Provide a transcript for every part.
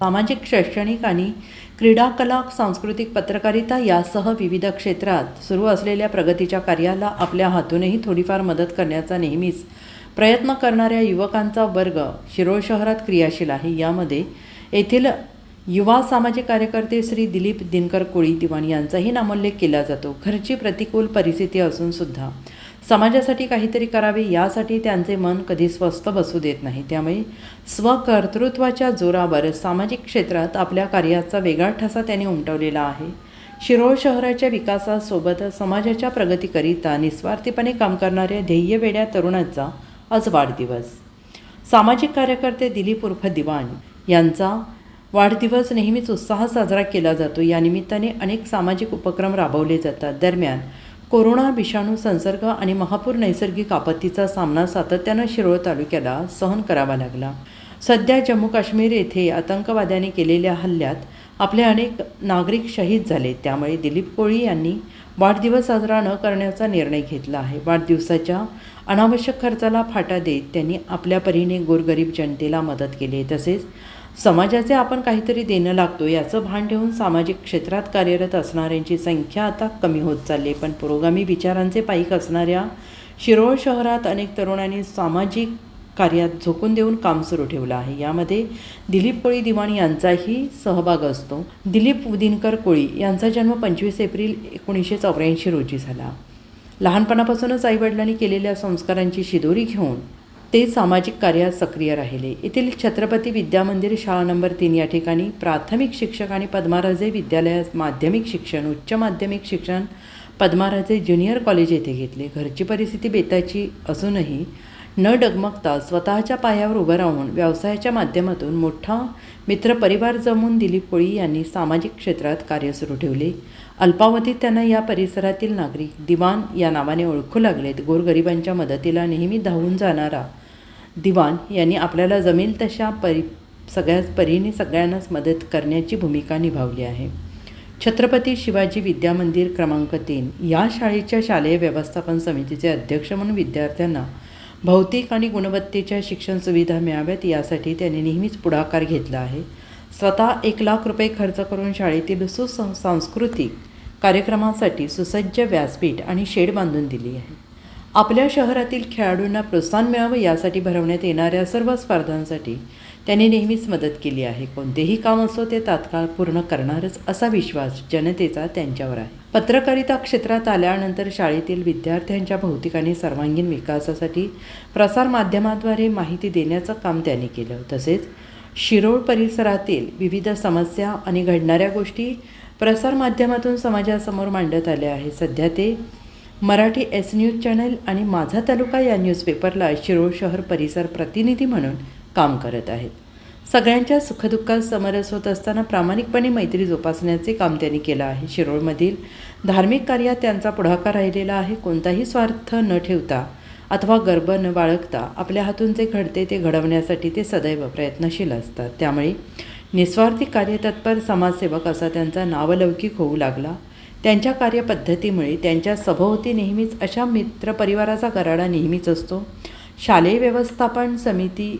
सामाजिक शैक्षणिक आणि क्रीडा कला सांस्कृतिक पत्रकारिता यासह विविध क्षेत्रात सुरू असलेल्या प्रगतीच्या कार्याला आपल्या हातूनही थोडीफार मदत करण्याचा नेहमीच प्रयत्न करणाऱ्या युवकांचा वर्ग शिरोळ शहरात क्रियाशील आहे. यामध्ये येथील युवा सामाजिक कार्यकर्ते श्री दिलीप दिनकर कोळी दिवाण यांचाही नामोल्लेख केला जातो. घरची प्रतिकूल परिस्थिती असूनसुद्धा समाजासाठी काहीतरी करावे यासाठी त्यांचे मन कधी स्वस्थ बसू देत नाही. त्यामुळे स्वकर्तृत्वाच्या जोरावर सामाजिक क्षेत्रात आपल्या कार्याचा वेगळा ठसा त्यांनी उमटवलेला आहे. शिरोळ शहराच्या विकासासोबत समाजाच्या प्रगतीकरिता निस्वार्थीपणे काम करणाऱ्या ध्येयवेड्या तरुणाचा आज वाढदिवस. सामाजिक कार्यकर्ते दिलीप उर्फ दिवाण यांचा वाढदिवस नेहमीच उत्साहात साजरा केला जातो. या निमित्ताने अनेक सामाजिक उपक्रम राबवले जातात. दरम्यान कोरोना विषाणू संसर्ग आणि महापूर नैसर्गिक आपत्तीचा सामना सातत्यानं शिरोळ तालुक्याला सहन करावा लागला. सध्या जम्मू काश्मीर येथे आतंकवाद्यांनी केलेल्या हल्ल्यात आपले अनेक नागरिक शहीद झाले. त्यामुळे दिलीप कोळी यांनी वाढदिवस साजरा न करण्याचा निर्णय घेतला आहे. वाढदिवसाच्या अनावश्यक खर्चाला फाटा देत त्यांनी आपल्या परीने गोरगरीब जनतेला मदत केली तसेच समाजाचे आपण काहीतरी देणं लागतो याचं भान ठेवून सामाजिक क्षेत्रात कार्यरत असणाऱ्यांची संख्या आता कमी होत चालली आहे. पण पुरोगामी विचारांचे पाईक असणाऱ्या शिरोळ शहरात अनेक तरुणांनी सामाजिक कार्यात झोकून देऊन काम सुरू ठेवलं आहे. यामध्ये दिलीप कोळी दिवाण यांचाही सहभाग असतो. दिलीप दिनकर कोळी यांचा जन्म पंचवीस एप्रिल एकोणीसशे चौऱ्याऐंशी रोजी झाला. लहानपणापासूनच आईवडिलांनी केलेल्या संस्कारांची शिदोरी घेऊन ते सामाजिक कार्यात सक्रिय राहिले. येथील छत्रपती विद्यामंदिर शाळा नंबर तीन या ठिकाणी प्राथमिक शिक्षक आणि पद्माराजे विद्यालयात माध्यमिक शिक्षण उच्च माध्यमिक शिक्षण पद्माराजे ज्युनियर कॉलेज येथे घेतले. घरची परिस्थिती बेताची असूनही न डगमगता स्वतःच्या पायावर उभं राहून व्यवसायाच्या माध्यमातून मोठा मित्रपरिवार जमून दिलीप कोळी यांनी सामाजिक क्षेत्रात कार्य सुरू ठेवले. अल्पावधीत त्यांना या परिसरातील नागरिक दिवाण या नावाने ओळखू लागलेत. गोरगरिबांच्या मदतीला नेहमी धावून जाणारा दिवाण यांनी आपल्याला जमेल तशा परी सगळ्याच परीने सगळ्यांनाच मदत करण्याची भूमिका निभावली आहे. छत्रपती शिवाजी विद्यामंदिर क्रमांक तीन या शाळेच्या शालेय व्यवस्थापन समितीचे अध्यक्ष म्हणून विद्यार्थ्यांना भौतिक आणि गुणवत्तेच्या शिक्षण सुविधा मिळाव्यात यासाठी त्यांनी नेहमीच पुढाकार घेतला आहे. स्वतः एक लाख रुपये खर्च करून शाळेतील सुसं सांस्कृतिक सुसज्ज व्यासपीठ आणि शेड बांधून दिली आहे. आपल्या शहरातील खेळाडूंना प्रोत्साहन मिळावं यासाठी भरवण्यात येणाऱ्या सर्व स्पर्धांसाठी त्यांनी नेहमीच मदत केली आहे. कोणतेही काम असो ते तात्काळ पूर्ण करणारच असा विश्वास जनतेचा त्यांच्यावर आहे. पत्रकारिता क्षेत्रात आल्यानंतर शाळेतील विद्यार्थ्यांच्या भौतिक आणि सर्वांगीण विकासासाठी प्रसारमाध्यमाद्वारे माहिती देण्याचं काम त्यांनी केलं. तसेच शिरोळ परिसरातील विविध समस्या आणि घडणाऱ्या गोष्टी प्रसारमाध्यमातून समाजासमोर मांडत आल्या आहे सध्या ते मराठी एस न्यूज चॅनल आणि माझा तालुका या न्यूजपेपरला शिरोळ शहर परिसर प्रतिनिधी म्हणून काम करत आहेत. सगळ्यांच्या सुखदुःखात समरस होत असताना प्रामाणिकपणे मैत्री जोपासण्याचे काम त्यांनी केलं आहे. शिरोळमधील धार्मिक कार्यात त्यांचा पुढाकार राहिलेला आहे. कोणताही स्वार्थ न ठेवता अथवा गर्भ न बाळगता आपल्या हातून जे घडते ते घडवण्यासाठी ते सदैव प्रयत्नशील असतात. त्यामुळे निस्वार्थी कार्यतत्पर समाजसेवक असा त्यांचा नावलौकिक होऊ लागला. त्यांच्या कार्यपद्धतीमुळे त्यांच्या सभोवती नेहमीच अशा मित्रपरिवाराचा गराडा नेहमीच असतो. शालेय व्यवस्थापन समिती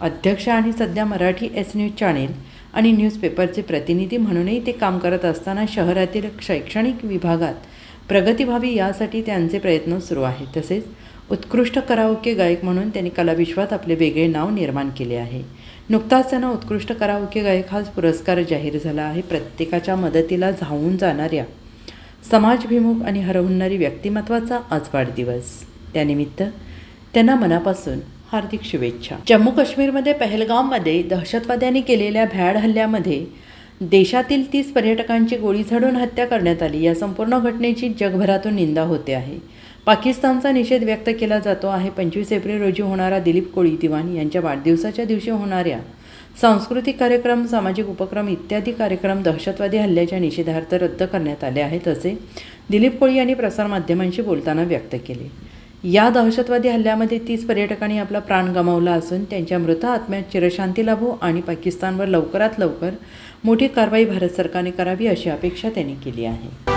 अध्यक्ष आणि सध्या मराठी एस न्यूज चॅनेल आणि न्यूजपेपरचे प्रतिनिधी म्हणूनही ते काम करत असताना शहरातील शैक्षणिक विभागात प्रगती व्हावी यासाठी त्यांचे प्रयत्न सुरू आहेत. तसेच उत्कृष्ट कराओके गायक म्हणून त्यांनी कलाविश्वात आपले वेगळे नाव निर्माण केले आहे. नुकताच त्यांना उत्कृष्ट कराओके गायक हाच पुरस्कार जाहीर झाला आहे प्रत्येकाच्या मदतीला धावून जाणाऱ्या. समाजभिमुख आणि हरवणारी व्यक्तिमत्वाचा आज वाढदिवस त्यानिमित्त त्यांना मनापासून हार्दिक शुभेच्छा. जम्मू काश्मीरमध्ये पहलगावमध्ये दहशतवाद्यांनी केलेल्या भ्याड हल्ल्यामध्ये देशातील तीस पर्यटकांची गोळी झाडून हत्या करण्यात आली. या संपूर्ण घटनेची जगभरातून निंदा होते आहे. पाकिस्तानचा निषेध व्यक्त केला जातो आहे. पंचवीस एप्रिल रोजी होणारा दिलीप कोळी दिवाण यांच्या वाढदिवसाच्या दिवशी होणाऱ्या सांस्कृतिक कार्यक्रम सामाजिक उपक्रम इत्यादी कार्यक्रम दहशतवादी हल्ल्याच्या निषेधार्थ रद्द करण्यात आले आहेत असे दिलीप कोळी यांनी प्रसारमाध्यमांशी बोलताना व्यक्त केले. या दहशतवादी हल्ल्यामध्ये तीस पर्यटकांनी आपला प्राण गमावला असून त्यांच्या मृत आत्म्यात चिरशांती लाभो आणि पाकिस्तानवर लवकरात लवकर मोठी कारवाई भारत सरकारने करावी अशी अपेक्षा त्यांनी केली आहे.